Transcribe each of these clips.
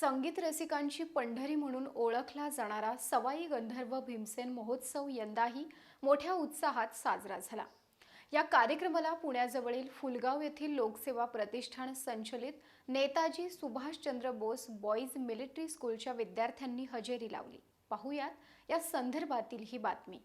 संगीत रसिकांची पंढरी म्हणून ओळखला जाणारा सवाई गंधर्व भीमसेन महोत्सव यंदाही मोठ्या उत्साहात साजरा झाला. या कार्यक्रमाला पुण्याजवळील फुलगाव येथील लोकसेवा प्रतिष्ठान संचलित नेताजी सुभाषचंद्र बोस बॉईज मिलिटरी स्कूलच्या विद्यार्थ्यांनी हजेरी लावली. पाहुयात या संदर्भातील ही बातमी.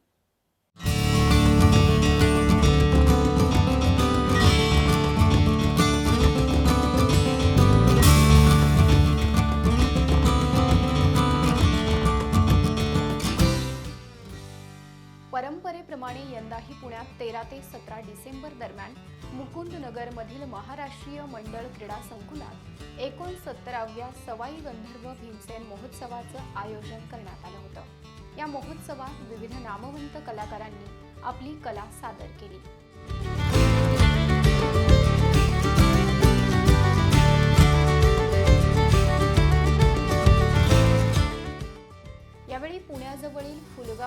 परंपरेप्रमाणे यंदाही पुण्यात तेरा ते सतरा डिसेंबर दरम्यान मुकुंदनगरमधील महाराष्ट्रीय मंडळ क्रीडा संकुलात एकोणसत्तराव्या सवाई गंधर्व भीमसेन महोत्सवाचं आयोजन करण्यात आलं होतं. या महोत्सवात विविध नामवंत कलाकारांनी आपली कला सादर केली.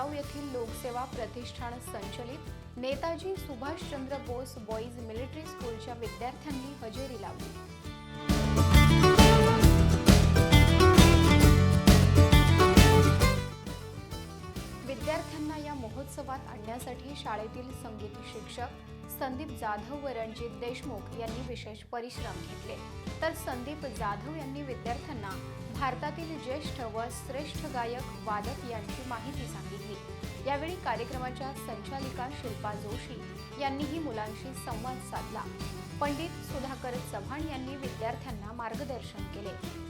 फुलगाव येथील लोकसेवा प्रतिष्ठान संचलित. नेताजी सुभाषचंद्र बोस बॉईज मिलिटरी स्कूलच्या विद्यार्थ्यांनी हजेरी लावली. विद्यार्थ्यांना या महोत्सवात आणण्यासाठी शाळेतील संगीत शिक्षक संदीप जाधव व रणजित देशमुख यांनी विशेष परिश्रम घेतले. तर संदीप जाधव यांनी विद्यार्थ्यांना भारतातील ज्येष्ठ व श्रेष्ठ गायक वादक यांची माहिती सांगितली. यावेळी कार्यक्रमाच्या संचालिका शिल्पा जोशी यांनीही मुलांशी संवाद साधला. पंडित सुधाकर चव्हाण यांनी विद्यार्थ्यांना मार्गदर्शन केले.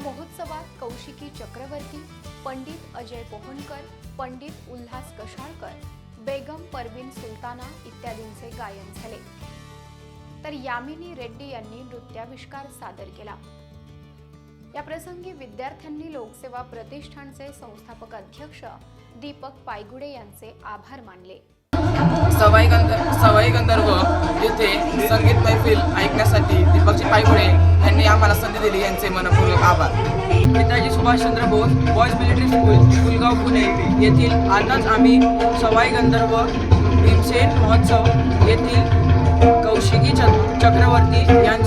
महोत्सवात कौशिकी चक्रवर्ती पंडित अजय पोहणकर पंडित उल्हास कशाळकर बेगम परवीन सुलताना इत्यादींचे गायन झाले. तर यामिनी रेड्डी यांनी नृत्याविष्कार सादर केला. या प्रसंगी विद्यार्थ्यांनी लोकसेवा प्रतिष्ठानचे संस्थापक अध्यक्ष दीपक पायगुडे यांचे आभार मानले. सवाई गंध सवाई गंधर्व येथे संगीत मैफिल ऐकण्यासाठी दीपकजी पायगुडे यांनी आम्हाला संधी दिली. यांचे मनपूर्वक आभार. Netaji Subhashchandra Bose boys military school Phulgaon Pune येथील आताच आम्ही सवाई गंधर्व भीमसेन महोत्सव येथील कौशिकी चक्रवर्ती यांनी